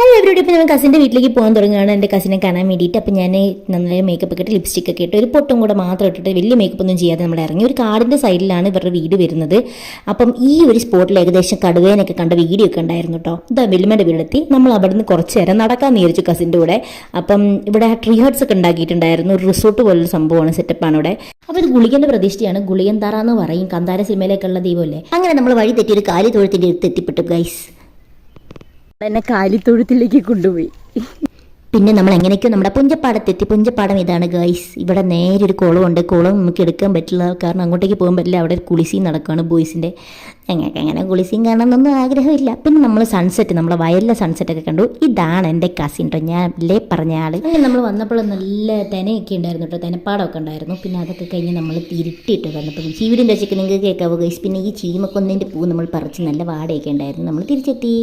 Hello എവരോട് ഇപ്പോൾ ഞാൻ കസിന്റെ വീട്ടിലേക്ക് പോകാൻ തുടങ്ങുകയാണ്. എന്റെ കസിനെ കാണാൻ വേണ്ടിയിട്ട് അപ്പോൾ ഞാൻ നന്നായി മേക്കപ്പ് ഒക്കെ ഇട്ട് ലിപ്സ്റ്റിക് ഒക്കെ ഇട്ട് ഒരു പൊട്ടും കൂടെ മാത്രം ഇട്ടിട്ട് വലിയ മേക്കപ്പ് ഒന്നും ചെയ്യാതെ നമ്മൾ ഇറങ്ങി. ഒരു കാടിന്റെ സൈഡിലാണ് ഇവരുടെ വീട് വരുന്നത്. അപ്പം ഈ ഒരു സ്പോട്ടിൽ ഏകദേശം കടുവേനൊക്കെ കണ്ട വീഡിയോ ഒക്കെ ഉണ്ടായിരുന്നു കേട്ടോ ഇതാ വെല്ലുമയുടെ വീടെത്തി. നമ്മൾ അവിടെ നിന്ന് കുറച്ച് നേരം നടക്കാൻ വിചാരിച്ചു കസിന്റെ കൂടെ. അപ്പം ഇവിടെ ട്രീ ഹട്ട്സ് ഒക്കെ ഉണ്ടാക്കിയിട്ടുണ്ടായിരുന്നു. ഒരു റിസോർട്ട് പോലൊരു സംഭവമാണ് സെറ്റപ്പാണ് ഇവിടെ. അപ്പോൾ ഇത് ഗുളികന്റെ പ്രതീക്ഷയാണ്. ഗുളികൻ തറ എന്ന് പറയും. കന്താര സിനിമയിലേക്കുള്ള ദൈവമല്ലേ? അങ്ങനെ നമ്മൾ വഴി തെറ്റി ഒരു കാലി തൊഴുത്തിന്റെ അടുത്ത് എത്തിപ്പെട്ടു ഗൈസ് എന്നെ കാലിത്തൊഴുത്തിലേക്ക് കൊണ്ടുപോയി. പിന്നെ നമ്മൾ എങ്ങനെയൊക്കെയോ നമ്മുടെ പുഞ്ചപ്പാടത്തെത്തി പുഞ്ചപ്പാടം ഇതാണ് ഗൈസ് ഇവിടെ നേരെ ഒരു കുളമുണ്ട്. കുളം നമുക്ക് എടുക്കാൻ പറ്റില്ല. കാരണം അങ്ങോട്ടേക്ക് പോകാൻ പറ്റില്ല. അവിടെ ഒരു കുളിസീം നടക്കുകയാണ് ബോയ്സിന്റെ ഞങ്ങൾക്ക് അങ്ങനെ കുളിസീൻ കാണണമെന്നൊന്നും ആഗ്രഹമില്ല. പിന്നെ നമ്മൾ സൺസെറ്റ് നമ്മളെ വയലിലെ സൺസെറ്റ് ഒക്കെ കണ്ടു. ഇതാണ് എന്റെ കസിൻ കേട്ടോ ഞാൻ അല്ലേ പറഞ്ഞ ആൾ അങ്ങനെ നമ്മൾ വന്നപ്പോൾ നല്ല തനയൊക്കെ ഉണ്ടായിരുന്നു കേട്ടോ തനപ്പാടമൊക്കെ ഉണ്ടായിരുന്നു. പിന്നെ അതൊക്കെ കഴിഞ്ഞ് നമ്മൾ തിരുട്ടിയിട്ട് വന്നപ്പോൾ ചീവിടിന്റെ വെച്ചൊക്കെ നിങ്ങൾക്ക് കേൾക്കാവോ ഗൈസ് പിന്നെ ഈ ചീമക്കൊന്നതിന്റെ പൂ നമ്മൾ പറിച്ച് നല്ല വാടയൊക്കെ ഉണ്ടായിരുന്നു. നമ്മൾ തിരിച്ചെത്തി.